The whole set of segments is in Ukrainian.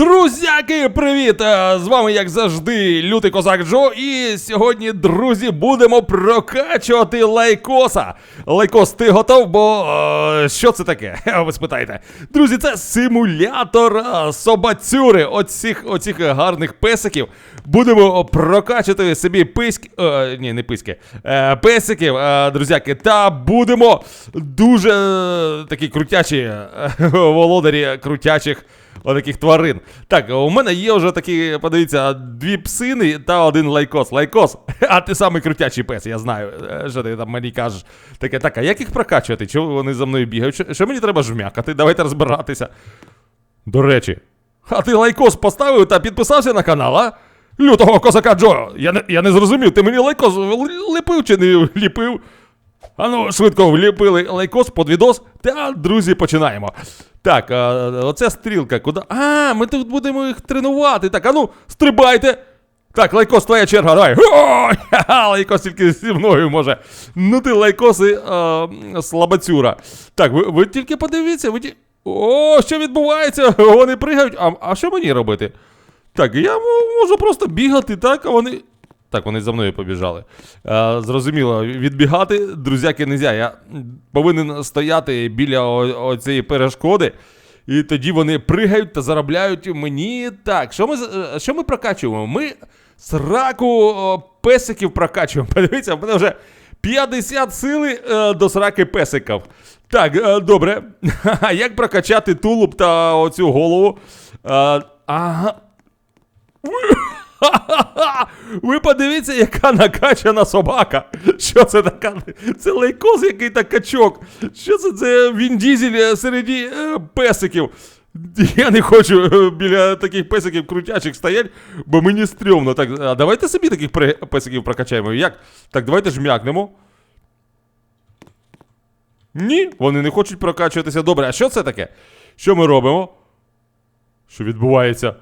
Друзяки, привіт! Е, З вами, як завжди, лютий козак Джо. І сьогодні, друзі, будемо прокачувати лайкоса. Лайкос, ти готов? Бо е, що це таке? Ви спитаєте. Друзі, це симулятор е, собацюри. Оцих, оцих гарних песиків. Будемо прокачувати собі письк. Е, ні, не письки. Песиків, друзяки, та будемо дуже такі крутячі володарі крутячих. Отаких тварин. Так, у мене є вже такі, подивіться, дві псини та один лайкос. Лайкос, а ти самий крутячий пес, я знаю. Е, Що ти там мені кажеш? Таке, так, а як їх прокачувати? Чого вони за мною бігають? Що, що мені треба жмякати? Давайте розбиратися. До речі, а ти лайкос поставив та підписався на канал, а? Лютого козака Джо. Я не, я не зрозумів, ти мені лайкос ліпив чи не ліпив? Ану, швидко вліпили лайкос під відос. Та, друзі, починаємо. Так, а, оця стрілка, куди. А, ми тут будемо їх тренувати. Так, ану, стрибайте. Так, лайкос, твоя черга, давай. Ой, ха-ха, лайкос тільки зі мною може. Ну ти лайкоси а, слабацюра. Так, ви, ви тільки подивіться, ви ті... О, що відбувається? Вони пригають. А, а що мені робити? Так, я можу просто бігати, так, а вони. Так, вони за мною побіжали. Е, зрозуміло, відбігати, друзяки, нельзя. Я повинен стояти біля оцієї перешкоди. І тоді вони пригають та заробляють мені. Так, що ми, е, що ми прокачуємо? Ми сраку песиків прокачуємо. Подивіться, в мене вже 50 сили е, до сраки песиків. Так, е, добре. Як прокачати тулуб та оцю голову? Ага. Ха-ха-ха! Ви подивіться, яка накачана собака. Що це така? Це лейкоз, який та качок. Що це? Це він дізель е, серед е, песиків. Я не хочу е, біля таких песиків крутячих стояти, бо мені стрьомно. Так, а давайте собі таких песиків прокачаємо. Як? Так, давайте жмякнемо. Ні, вони не хочуть прокачуватися. Добре, а що це таке? Що ми робимо? Що відбувається?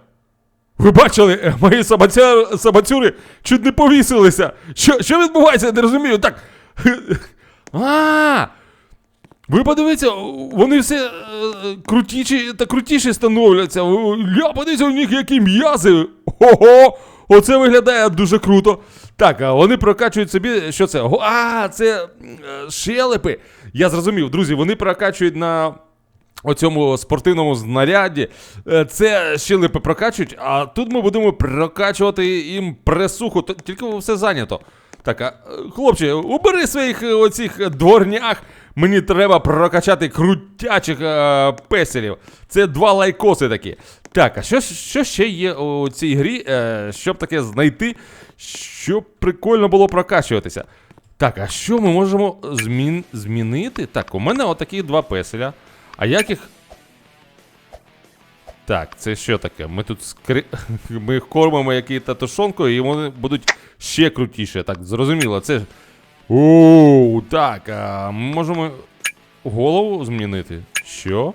Ви бачили, е, мої собаця... собацюри чуть не повісилися. Що, що відбувається? Я не розумію. Так. А! Ви подивіться, вони все е, крутіші та крутіші становляться. Я подивіться, у них які м'язи. Ого! Оце виглядає дуже круто. Так, а вони прокачують собі. Що це? А, це е, щелепи. Я зрозумів, друзі, вони прокачують на оцьому спортивному знаряді. Е, Це щелепи прокачують, а тут ми будемо прокачувати їм пресуху, тільки все зайнято. Так, а, е, хлопче, убери своїх е, оцих дворнях. Мені треба прокачати крутячих е, песелів. Це два лайкоси такі. Так, а що, що ще є у цій грі, е, щоб таке знайти, щоб прикольно було прокачуватися? Так, а що ми можемо змін... змінити? Так, у мене отакі два песеля. А як їх. Так, це що таке? Ми тут скри... Ми їх кормимо який тушонкою, і вони будуть ще крутіше. Так, зрозуміло, це. ж- Оу, так, а можемо голову змінити. Що?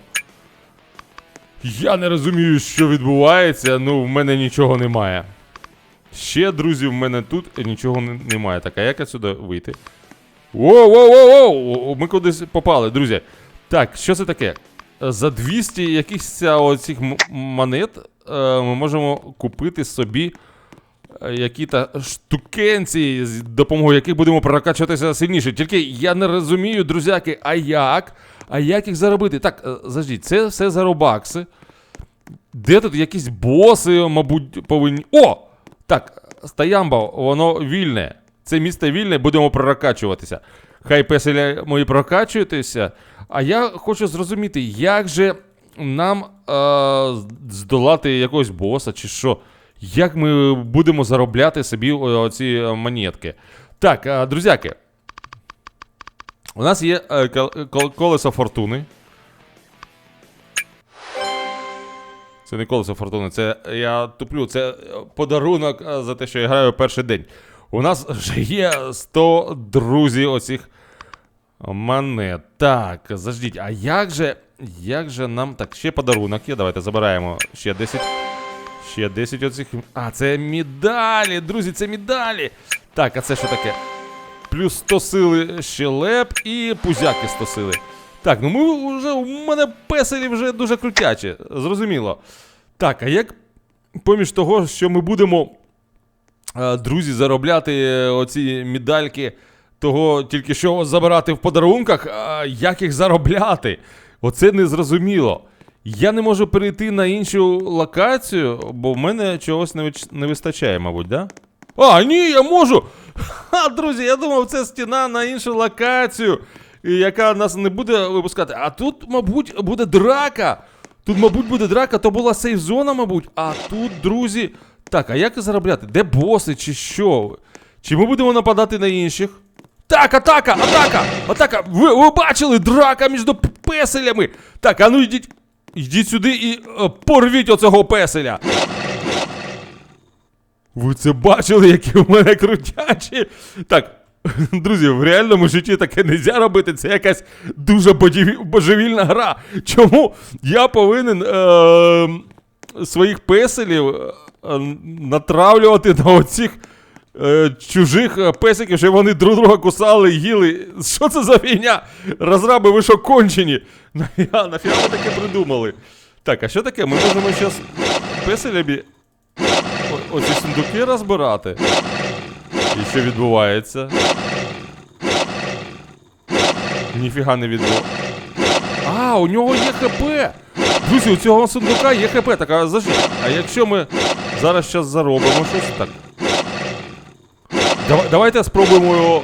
Я не розумію, що відбувається, ну в мене нічого немає. Ще, друзі, в мене тут нічого не- немає. Так, а як отсюди вийти? Воу, воу, воу, воу! Ми кудись попали, друзі. Так, що це таке? За 200 якихось оцих монет е, ми можемо купити собі е, які-то штукенці, з допомогою яких будемо прокачуватися сильніше. Тільки я не розумію, друзяки, а як? А як їх заробити? Так, е, заждіть, це все за робакси. Де тут якісь боси, мабуть, повинні. О! Так, Стоямба, воно вільне. Це місто вільне, будемо прокачуватися. Хай песеля мої прокачуєтеся. А я хочу зрозуміти, як же нам е, здолати якогось боса чи що? Як ми будемо заробляти собі о- оці монетки? Так, е, друзяки. У нас є е, кол- колесо фортуни. Це не колесо фортуни, це я туплю. Це е, подарунок е, за те, що я граю перший день. У нас вже є 100 друзів оцих монет. Так, заждіть, а як же. Як же нам. Так, ще подарунок є. Давайте забираємо ще 10. Ще 10 оцих. А, це медалі, друзі, це медалі. Так, а це що таке? Плюс 100 сили щелеп і пузяки 100 сили. Так, ну ми вже у мене песелі вже дуже крутячі, зрозуміло. Так, а як поміж того, що ми будемо, друзі, заробляти е, оці медальки, того тільки що забирати в подарунках, а як їх заробляти? Оце незрозуміло. Я не можу перейти на іншу локацію, бо в мене чогось не, вич- не вистачає, мабуть, да? А, ні, я можу! Ха, друзі, я думав, це стіна на іншу локацію, яка нас не буде випускати. А тут, мабуть, буде драка. Тут, мабуть, буде драка, то була сейф-зона, мабуть. А тут, друзі. Так, а як заробляти? Де боси чи що? Чи ми будемо нападати на інших? Так, атака, атака! Атака! Ви, ви бачили драка між песелями! Так, а ну йдіть. Йдіть сюди і е, порвіть оцього песеля. Ви це бачили, які в мене крутячі? Так, друзі, в реальному житті таке не можна робити. Це якась дуже божевільна гра. Чому я повинен е- своїх песелів е- натравлювати на оцих е- чужих е, песиків, що вони друг друга кусали, і їли. Що це за фігня? Розраби, ви що кончені? Нафіга, нафіга ви таке придумали? Так, а що таке? Ми можемо зараз песелябі оці сундуки розбирати. І що відбувається? Ніфіга не відбувається. А, у нього є ХП! Друзі, у цього сундука є ХП. Так, а зажди. А якщо ми зараз щас заробимо щось так. Давай, давайте спробуємо його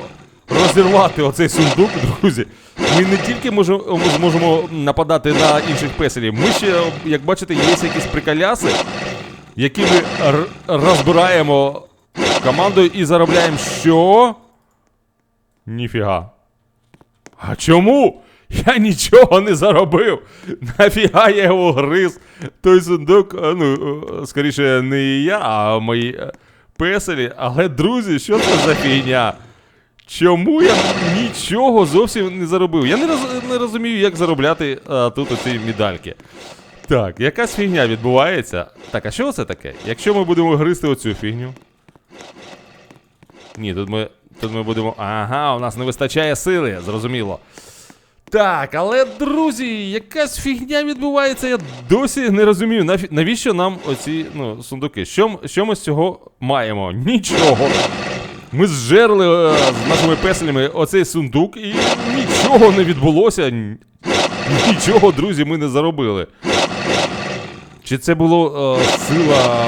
розірвати оцей сундук, друзі. Ми не тільки можемо, зможемо нападати на інших песелів, ми ще, як бачите, є якісь приколяси, які ми розбираємо командою і заробляємо що? Ніфіга. А чому? Я нічого не заробив. Нафіга я його гриз. Той сундук, ну, скоріше, не я, а мої е, песелі. Але, друзі, що це за фігня? Чому я нічого зовсім не заробив? Я не, роз, не розумію, як заробляти а, тут оці медальки. Так, якась фігня відбувається. Так, а що це таке? Якщо ми будемо гризти оцю фігню. Ні, тут ми, тут ми будемо. Ага, у нас не вистачає сили, зрозуміло. Так, але, друзі, якась фігня відбувається, я досі не розумію, наві- навіщо нам оці ну, сундуки? Що, що ми з цього маємо? Нічого. Ми зжерли е, з нашими песлями оцей сундук і нічого не відбулося. Нічого, друзі, ми не заробили. Чи це було е, сила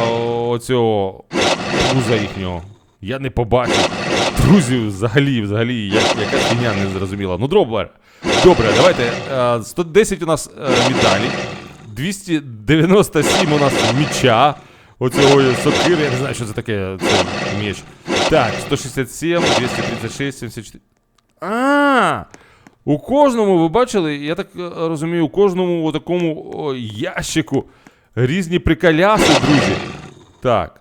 оцього пуза їхнього? Я не побачив. Друзі, взагалі, взагалі, як, яка фігня не зрозуміла. Ну, добре. Добре, давайте. Е, 110 у нас е, медалі. 297 у нас міча. Оцього сокири, я не знаю, що це таке. Це меч. Так, 167, 236, 74. А! У кожному, ви бачили, я так е, розумію, у кожному такому ящику різні приколяси, друзі. Так.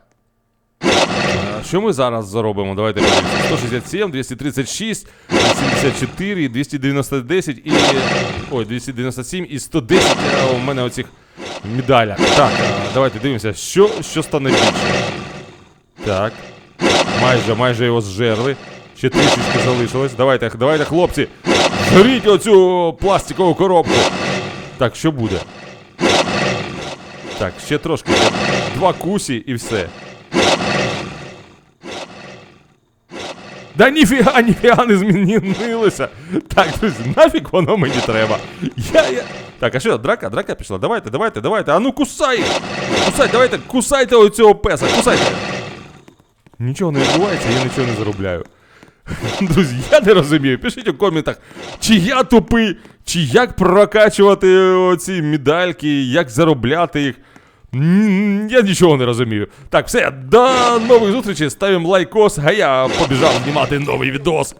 Що ми зараз заробимо? Давайте 167, 236, 84, 290, і. Ой, 297 і 110 е, у мене оцих медалях. Так, е, давайте дивимося, що, що стане більше. Так. Майже, майже його зжерли. Ще трішечки залишилось. Давайте, давайте, хлопці. Жріть оцю пластикову коробку. Так, що буде? Так, ще трошки. Два кусі і все. Да ніфіга, ніфіга не змінилося. Так, друзі, нафіг воно мені треба. Я, я... Так, а що, драка, драка пішла. Давайте, давайте, давайте. А ну кусай! Кусай, давайте, кусайте оцього песа, кусайте. Нічого не відбувається, я нічого не заробляю. Друзі, я не розумію. Пишіть у коментах, чи я тупий, чи як прокачувати оці медальки, як заробляти їх. Я нічого не розумію. Так, все, до нових зустрічей. Ставимо лайкос, а я побіжав знімати новий відос.